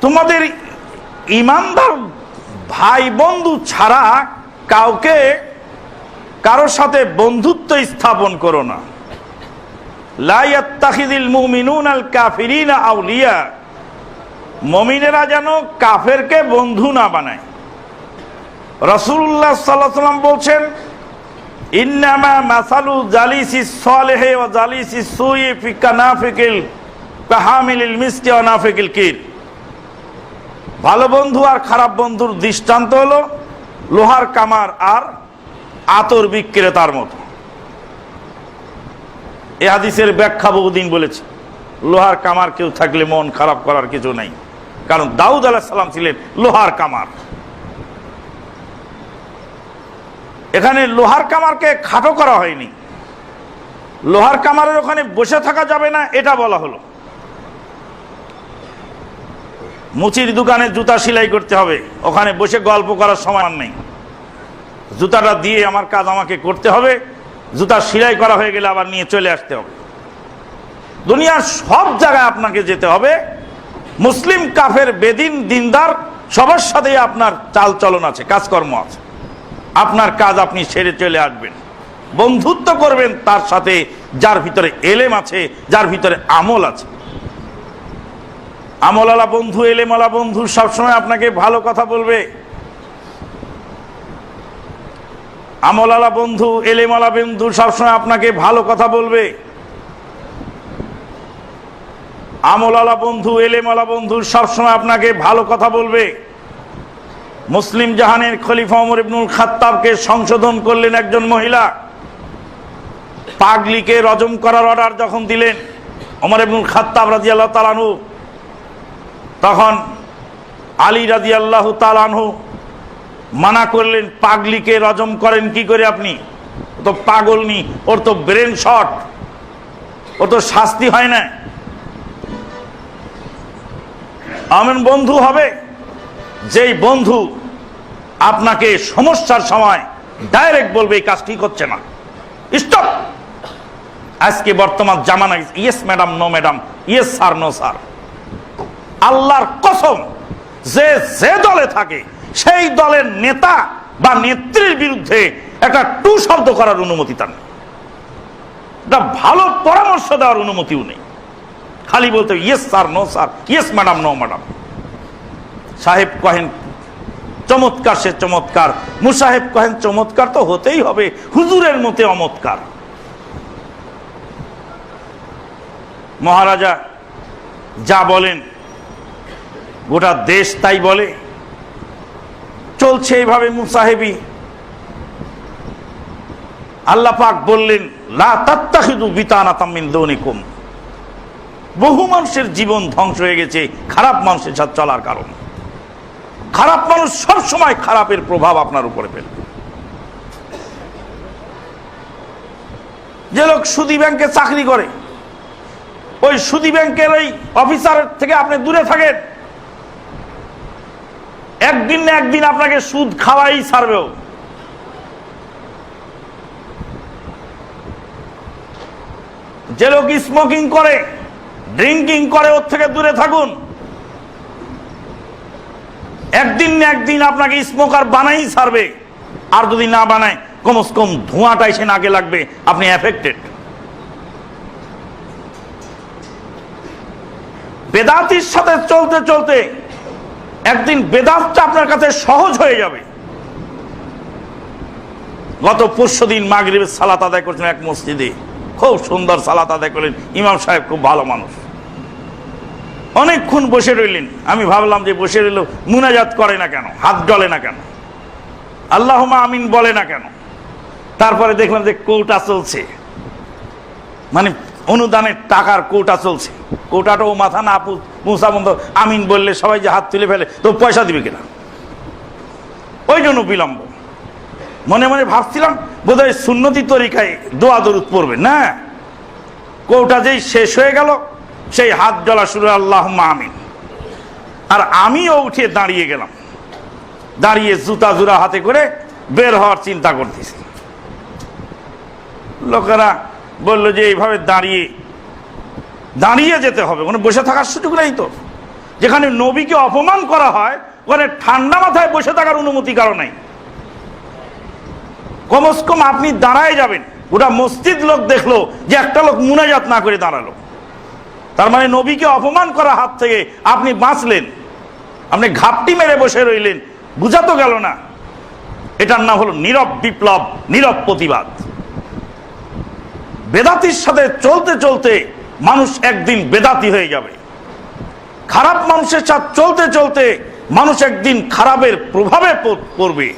তোমাদের ইমানদার ভাই বন্ধু ছাড়া কাউকে কারোর সাথে বন্ধুত্ব স্থাপন করো না। আউলিয়া। যেন বন্ধু না বানায়। রসুল্লাহ বলছেন ইন্নামা মাসালু জালিসি ও জালিসি সুই ভালো বন্ধু আর খারাপ বন্ধুর দৃষ্টান্ত হলো লোহার কামার আর আতর বিক্রেতার মতো। এ হাদিসের ব্যাখ্যা বহুদিন বলেছে, লোহার কামার কেউ থাকলে মন খারাপ করার কিছু নাই। কারণ দাউদ আলাহ সালাম ছিলেন লোহার কামার। এখানে লোহার কামারকে খাটো করা হয়নি। লোহার কামারের ওখানে বসে থাকা যাবে না, এটা বলা হলো। মুচির দোকানে জুতা সেলাই করতে হবে, ওখানে বসে গল্প করার সময় নেই। জুতাটা দিয়ে আমার কাজ আমাকে করতে হবে, জুতা সেলাই করা হয়ে গেলে আবার নিয়ে চলে আসতে হবে। দুনিয়ার সব জায়গায় আপনাকে যেতে হবে, মুসলিম কাফের বেদিন, দিনদার, সবার সাথেই আপনার চাল চলন আছে, কাজকর্ম আছে। আপনার কাজ আপনি সেরে চলে আসবেন। বন্ধুত্ব করবেন তার সাথে, যার ভিতরে এলেম আছে, যার ভিতরে আমল আছে। আমলালা বন্ধু এলেমালা বন্ধু সবসময় আপনাকে ভালো কথা বলবে। আমলালা বন্ধু এলেমালা বন্ধু সবসময় আপনাকে ভালো কথা বলবে। আমলালা বন্ধু এলেমালা বন্ধু সবসময় আপনাকে ভালো কথা বলবে। মুসলিম জাহানের খলিফা ওমর ইবনুল খাত্তাবকে সংশোধন করলেন একজন মহিলা। পাগলিকে রজম করার অর্ডার যখন দিলেন ওমর ইবনুল খাত্তাব রাজি আল্লাহ তালানহু তখন আলী রাজি আল্লাহ তালানহু মানা করলেন, পাগলিকে রজম করেন কি করে আপনি? ও তো পাগল নি, ওর তো ব্রেন শট ও তো শাস্তি হয় না। এমন বন্ধু হবে? যেই বন্ধু আপনাকে সমস্যার সময় ডাইরেক্ট বলবে, এই কাজ ঠিক হচ্ছে না। স্টপ আজকে বর্তমান জামানা yes madam no madam yes sir no sir আল্লাহর কসম, যে যে দলে থাকে, সেই দলের নেতা বা নেত্রীর বিরুদ্ধে একটা টু শব্দ করার অনুমতি তার নেই। একটা ভালো পরামর্শ দেওয়ার অনুমতিও নেই। খালি বলতে yes sir no sir yes madam no madam সাহেব কহেন, চমৎকার সে চমৎকার। মুসাহেব কহেন, চমৎকার তো হতেই হবে। হুজুরের মতে অমৎকার। মহারাজা যা বলেন, গোটা দেশ তাই বলে। চলছে এইভাবে মুসাহেবি। আল্লাহ পাক বললেন বহু মানুষের জীবন ধ্বংস হয়ে গেছে, খারাপ মানুষের সাথে চলার কারণে। খারাপ মানুষ সব সময় খারাপের প্রভাব আপনার উপরে ফেলবে যে লোক সুদি ব্যাংকে চাকরি করে, ওই সুদি ব্যাংকের ওই অফিসার থেকে আপনি দূরে থাকেন। একদিন না একদিন আপনাকে সুদ খাওয়াই ছাড়বেও। যে লোক স্মোকিং করে ড্রিঙ্কিং করে, ওর থেকে দূরে থাকুন। একদিন না একদিন আপনাকে স্মোকার বানাই ছাড়বে। আর যদি না বানায়, কমস কম ধোঁয়াটা এসে নাকে লাগবে। আপনি এফেক্টেড বেদাতির সাথে চলতে চলতে একদিন বেদাতটা আপনার কাছে সহজ হয়ে যাবে। গত পরশু দিন মাগরীবের সালাত আদায় করছেন এক মসজিদে। খুব সুন্দর সালাত আদায় করলেন। ইমাম সাহেব খুব ভালো মানুষ। অনেকক্ষণ বসে রইলেন। আমি ভাবলাম যে বসে রইল মুনাজাত করে না কেন? হাত ডলে না কেন? আল্লাহ আমিন বলে না কেন? তারপরে দেখলাম যে কৌটা চলছে। মানে অনুদানের টাকার কৌটা চলছে। কৌটাটাও মাথা না পৌঁছা বন্ধ। আমিন বললে সবাই যে হাত তুলে ফেলে, তো পয়সা দিবে কিনা? ওই জন্য বিলম্ব। মনে মনে ভাবছিলাম, বোধহয় সুন্নতি তরিকায় দোয়া দরুদ পড়বে না। কৌটা যেই শেষ হয়ে গেল সেই হাত জ্বলা শুরু আল্লাহ আমিন। আর আমিও উঠে দাঁড়িয়ে গেলাম। দাঁড়িয়ে জুতা জুরা হাতে করে বের হওয়ার চিন্তা করতেছি। লোকেরা বলল যে, এইভাবে দাঁড়িয়ে দাঁড়িয়ে যেতে হবে। ওখানে বসে থাকার সুযোগ নেই তো। যেখানে নবীকে অপমান করা হয়, ওখানে ঠান্ডা মাথায় বসে থাকার অনুমতি কারও নাই। কমস কম আপনি দাঁড়ায় যাবেন। ওটা মসজিদ লোক দেখল যে, একটা লোক মুনাজাত না করে দাঁড়াল। তার মানে নবীকে অপমান করা হাত থেকে আপনি বাঁচলেন। আপনি ঘাপটি মেরে বসে রইলেন। বুঝা তো গেল না। এটার নাম হলো নীরব বিপ্লব, নীরব প্রতিবাদ। বেদাতির সাথে চলতে চলতে মানুষ একদিন বেদাতি হয়ে যাবে। খারাপ মানুষের সাথে চলতে চলতে মানুষ একদিন খারাপের প্রভাবে পড়বে।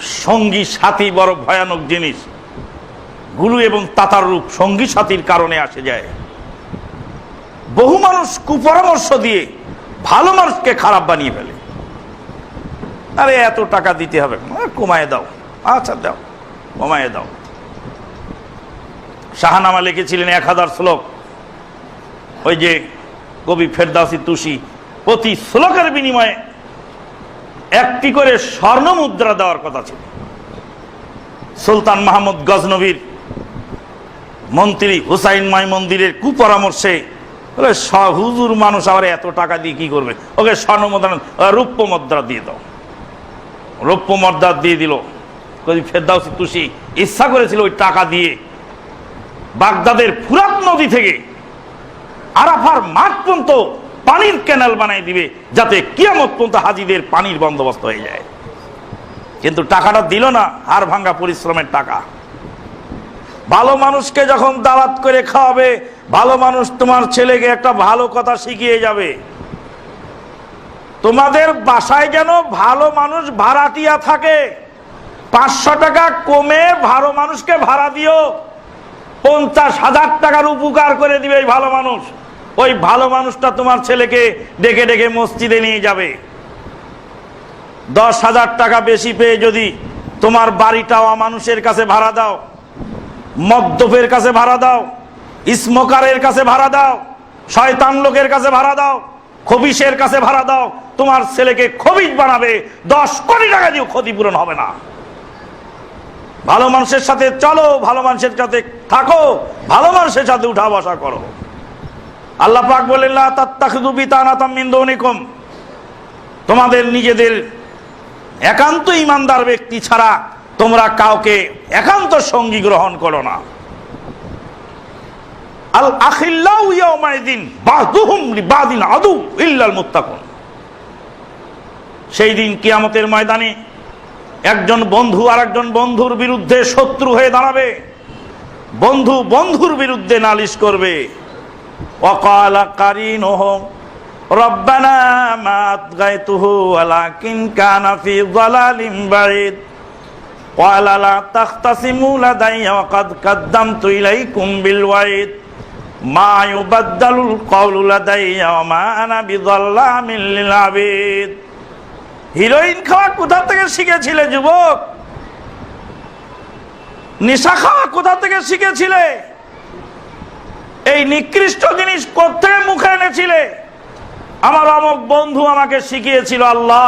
সঙ্গী, সাথী বড় ভয়ানক জিনিস। গুলু এবং তাতার রূপ সঙ্গী সাথীর কারণে আসে যায়। বহু মানুষ কুপরামর্শ দিয়ে ভালো মানুষকে খারাপ বানিয়ে ফেলে। আরে, এত টাকা দিতে হবে। কমায় দাও। আচ্ছা দাও। কমায় দাও। শাহানামা লিখেছিলেন এক হাজার শ্লোক। ওই যে কবি ফেরদাসি তুষি প্রতি শ্লোকের বিনিময়ে একটি করে স্বর্ণ মুদ্রা দেওয়ার কথা ছিল। সুলতান মাহমুদ গজনবীর মন্ত্রী হুসাইন মাই মন্দিরের কুপরামর্শে, বলে হুজুর মানুষ আবার এত টাকা দিয়ে কি করবে? ওকে স্বর্ণ মুদ্রা রৌপ্য মুদ্রা দিয়ে দাও। রৌপ্য মুদ্রা দিয়ে দিল। ফেরদাউসি তুষি ইচ্ছা করেছিল ওই টাকা দিয়ে বাগদাদের ফুরাত নদী থেকে আরাফার মাঠ পর্যন্ত পানির ক্যানাল বানাই দিবে, যাতে কিয়ামত পর্যন্ত হাজিদের পানির বন্দোবস্ত হয়ে যায়। কিন্তু টাকাটা দিল না, হাড় ভাঙ্গা পরিশ্রমের টাকা। ভালো মানুষকে যখন দাওয়াত করে খাওয়াবে, ভালো মানুষ তোমার ছেলেকে একটা ভালো কথা শিখিয়ে যাবে। তোমাদের বাসায় যেন ভালো মানুষ ভাড়াটিয়া থাকে। পাঁচশো টাকা কমে ভালো মানুষকে ভাড়া দিও। পঞ্চাশ হাজার টাকার উপকার করে দিবে এই ভালো মানুষ। ওই ভালো মানুষটা তোমার ছেলেকে ডেকে ডেকে মসজিদে নিয়ে যাবে। দশ হাজার টাকা বেশি পেয়ে যদি তোমার বাড়িটাও মানুষের কাছে ভাড়া দাও। মদ্যপের কাছে ভাড়া দাও স্মোকারের কাছে ভাড়া দাও, শয়তান লোকের কাছে ভাড়া দাও, খবিসের কাছে ভাড়া দাও, তোমার ছেলেকে খবিস বানাবে, দশ কোটি টাকা দিয়েও ক্ষতিপূরণ হবে না। ভালো মানুষের সাথে চলো, ভালো মানুষের সাথে থাকো, ভালো মানুষের সাথে উঠা বসা করো। আল্লাহ পাক বলেন তোমাদের নিজেদের একান্ত ইমানদার ব্যক্তি ছাড়া তোমরা কাউকে একান্ত সঙ্গী গ্রহণ করো না। আল সেই দিন কিয়ামতের ময়দানে একজন বন্ধু আর একজন বন্ধুর বিরুদ্ধে শত্রু হয়ে দাঁড়াবে। বন্ধু বন্ধুর বিরুদ্ধে নালিশ করবে। অকাল কারিনহ রব্বানা মাত গায়তুহু ওয়ালাকিন কানা ফি বাঈদ قال لا تختصموا لدي وقد قدمت إليكم بالوعيد ما يبدل القول لدي وما أنا بظلام للعبيد হিরোইন খাওয়া কোথা থেকে শিখেছিলে যুবক নেশা খাওয়া কোথা থেকে শিখেছিলে এই নিকৃষ্ট জিনিস কোথেকে মুখে এনেছিলে আমার অমক বন্ধু আমাকে শিখিয়েছিল আল্লাহ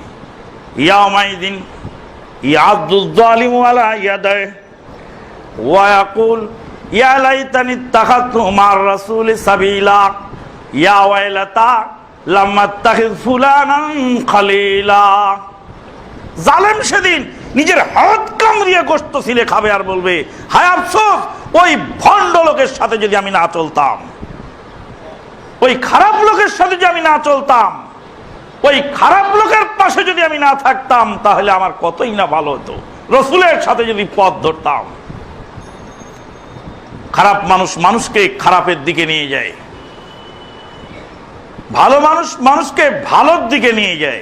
ইয়াউমাইদিন ইয়াদুল জালিমু আলা ইয়াদায় ওয়া ইয়াকুল, ইয়া সাবিলা, ইয়া ওয়াইলাতা লাম আত্তাখিয ফুলানান খালিলা। জালেম সেদিন নিজের হাত কামড়িয়ে গোস্ত ছিলে খাবে আর বলবে, হায় আফসোস, ওই ভণ্ড লোকের সাথে যদি আমি না চলতাম, ওই খারাপ লোকের সাথে যদি আমি না চলতাম ওই খারাপ লোকের পাশে যদি আমি না থাকতাম, তাহলে আমার কতই না ভালো হতো। রসুলের সাথে যদি পথ ধরতাম, খারাপ মানুষ মানুষকে খারাপের দিকে নিয়ে যায়, ভালো মানুষ মানুষকে ভালোর দিকে নিয়ে যায়